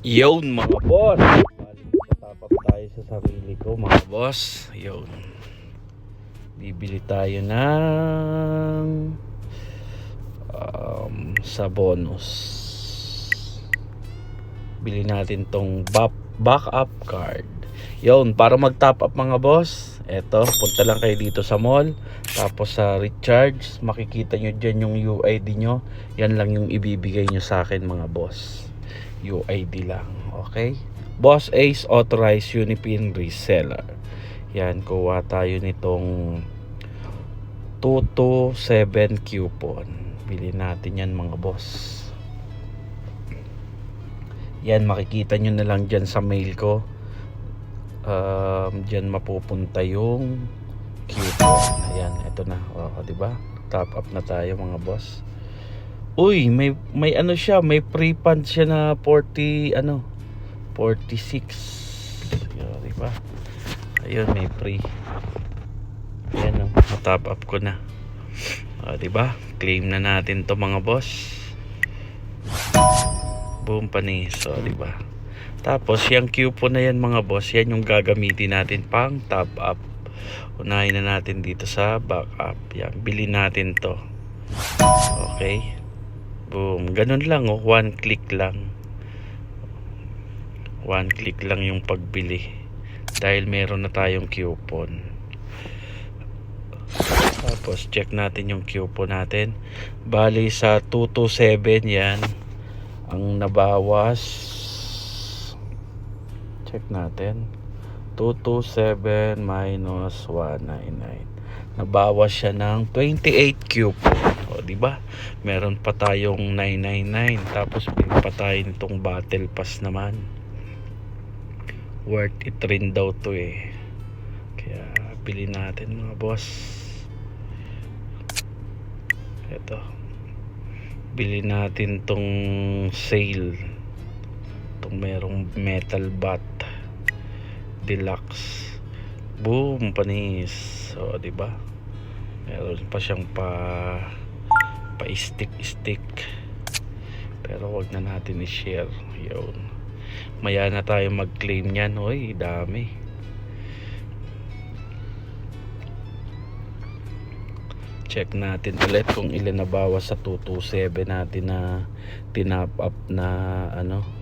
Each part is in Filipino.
Yun mga boss. Tatapap tayo sa sarili ko mga boss. Yun. Bibili tayo ng um, sa bonus. Bili natin tong back, backup card. Yun, para mag-top up mga boss. Eto, punta lang kayo dito sa mall. Tapos sa recharge, makikita nyo dyan yung UID nyo. Yan lang yung ibibigay nyo sa akin mga boss. UID lang. Okay? Boss Ace Authorized Unipin Reseller. Yan, kuha tayo nitong 227 coupon. Bili natin yan mga boss. Yan, makikita nyo na lang dyan sa mail ko. Um, dyan mapupunta yung coupon. Ayan, ito na. O, di ba? Top up na tayo mga boss. Uy, may may ano siya, may pre-fund siya na 40 ano 46. Yun, di ba? Ayun, may pre. Ayan oh, top up ko na. O, di ba? Claim na natin to mga boss. Boom panis, o, di ba? Tapos, yung coupon na yan mga boss, yan yung gagamitin natin pang top up. Unahin na natin dito sa backup. Yan, bili natin to. Okay. Boom. Ganun lang oh. One click lang. One click lang yung pagbili. Dahil meron na tayong coupon. Tapos check natin yung coupon natin. Bali sa 227 yan. Ang nabawas. Check natin. 227 minus 199 nabawas siya ng 28 coupon. Di ba? Meron pa tayong 999 tapos bili pa tayo nitong battle pass naman. Worth it rin daw to eh. Kaya bili natin mga boss. Ito. Bili natin tong sale. Tong merong metal bat deluxe. Boom, panis. So, 'di ba? Meron pa siyang pa pa stick stick. Pero wag na natin i-share 'yon. Maya na tayo mag-claim niyan, hoy, dami. Check natin ulit kung ilan na bawas sa 227 natin na tinap up na ano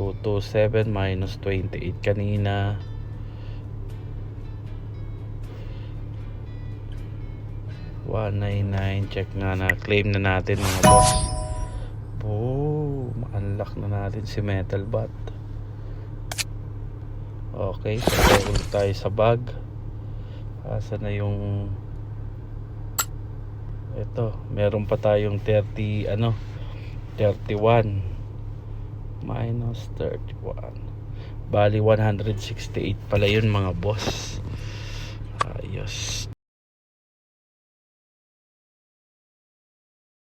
Two two seven minus 28 kanina. One nine check nga na claim na natin mga boss. Boom, unlock na natin si Metal Bat. Okay, so ulit tayo sa bag. Asa na yung ito, meron pa tayong 30 ano 31 minus 31 bali 168 pala yun mga boss. Ayos